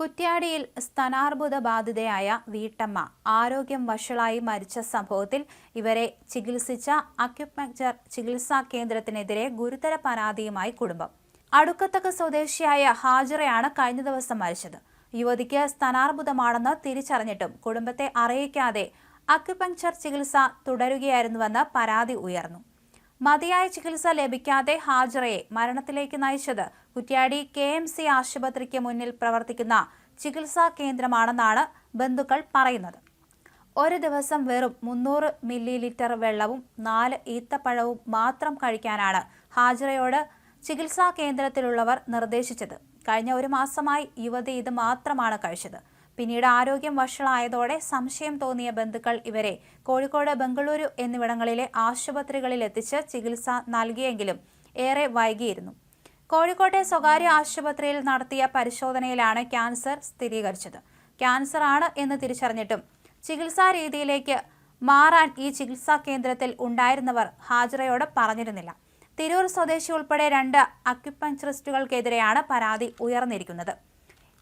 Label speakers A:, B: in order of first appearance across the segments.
A: കുറ്റ്യാടിയിൽ സ്തനാർബുദ ബാധിതയായ വീട്ടമ്മ ആരോഗ്യം വഷളായി മരിച്ച സംഭവത്തിൽ ഇവരെ ചികിത്സിച്ച അക്യുപങ്ചർ ചികിത്സാ കേന്ദ്രത്തിനെതിരെ ഗുരുതര പരാതിയുമായി കുടുംബം. അടുക്കത്തക്ക സ്വദേശിയായ ഹാജിറയാണ് കഴിഞ്ഞ ദിവസം മരിച്ചത്. യുവതിക്ക് സ്തനാർബുദമാണെന്ന് തിരിച്ചറിഞ്ഞിട്ടും കുടുംബത്തെ അറിയിക്കാതെ അക്യുപങ്ചർ ചികിത്സ തുടരുകയായിരുന്നുവെന്ന് പരാതി ഉയർന്നു. മതിയായ ചികിത്സ ലഭിക്കാതെ ഹാജറയെ മരണത്തിലേക്ക് നയിച്ചത് കുറ്റ്യാടി കെ എം സി ആശുപത്രിക്ക് മുന്നിൽ പ്രവർത്തിക്കുന്ന ചികിത്സാ കേന്ദ്രമാണെന്നാണ് ബന്ധുക്കൾ പറയുന്നത്. ഒരു ദിവസം വെറും മുന്നൂറ് മില്ലി ലിറ്റർ വെള്ളവും നാല് ഈത്തപ്പഴവും മാത്രം കഴിക്കാനാണ് ഹാജറയോട് ചികിത്സാ കേന്ദ്രത്തിലുള്ളവർ നിർദ്ദേശിച്ചത്. കഴിഞ്ഞ ഒരു മാസമായി യുവതി ഇത് മാത്രമാണ് കഴിച്ചത്. പിന്നീട് ആരോഗ്യം വഷളായതോടെ സംശയം തോന്നിയ ബന്ധുക്കൾ ഇവരെ കോഴിക്കോട് ബംഗളൂരു എന്നിവിടങ്ങളിലെ ആശുപത്രികളിൽ എത്തിച്ച് ചികിത്സ നൽകിയെങ്കിലും ഏറെ വൈകിയിരുന്നു. കോഴിക്കോട്ടെ സ്വകാര്യ ആശുപത്രിയിൽ നടത്തിയ പരിശോധനയിലാണ് ക്യാൻസർ സ്ഥിരീകരിച്ചത്. ക്യാൻസർ ആണ് എന്ന് തിരിച്ചറിഞ്ഞിട്ടും ചികിത്സാ രീതിയിലേക്ക് മാറാൻ ഈ ചികിത്സാ കേന്ദ്രത്തിൽ ഉണ്ടായിരുന്നവർ ഹാജറയോട് പറഞ്ഞിരുന്നില്ല. തിരൂർ സ്വദേശി ഉൾപ്പെടെ രണ്ട് അക്യുപഞ്ചറിസ്റ്റുകൾക്കെതിരെയാണ് പരാതി ഉയർന്നിരിക്കുന്നത്.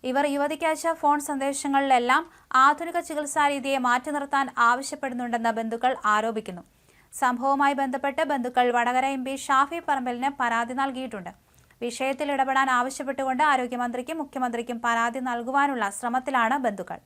A: ഇവർ യുവതിക്കയച്ച ഫോൺ സന്ദേശങ്ങളിലെല്ലാം ആധുനിക ചികിത്സാ രീതിയെ മാറ്റി നിർത്താൻ ആവശ്യപ്പെടുന്നുണ്ടെന്ന് ബന്ധുക്കൾ ആരോപിക്കുന്നു. സംഭവവുമായി ബന്ധപ്പെട്ട് ബന്ധുക്കൾ വടകര എം പി ഷാഫി പറമ്പലിന് പരാതി നൽകിയിട്ടുണ്ട്. വിഷയത്തിൽ ഇടപെടാൻ ആവശ്യപ്പെട്ടുകൊണ്ട് ആരോഗ്യമന്ത്രിക്കും മുഖ്യമന്ത്രിക്കും പരാതി നൽകുവാനുള്ള ശ്രമത്തിലാണ് ബന്ധുക്കൾ.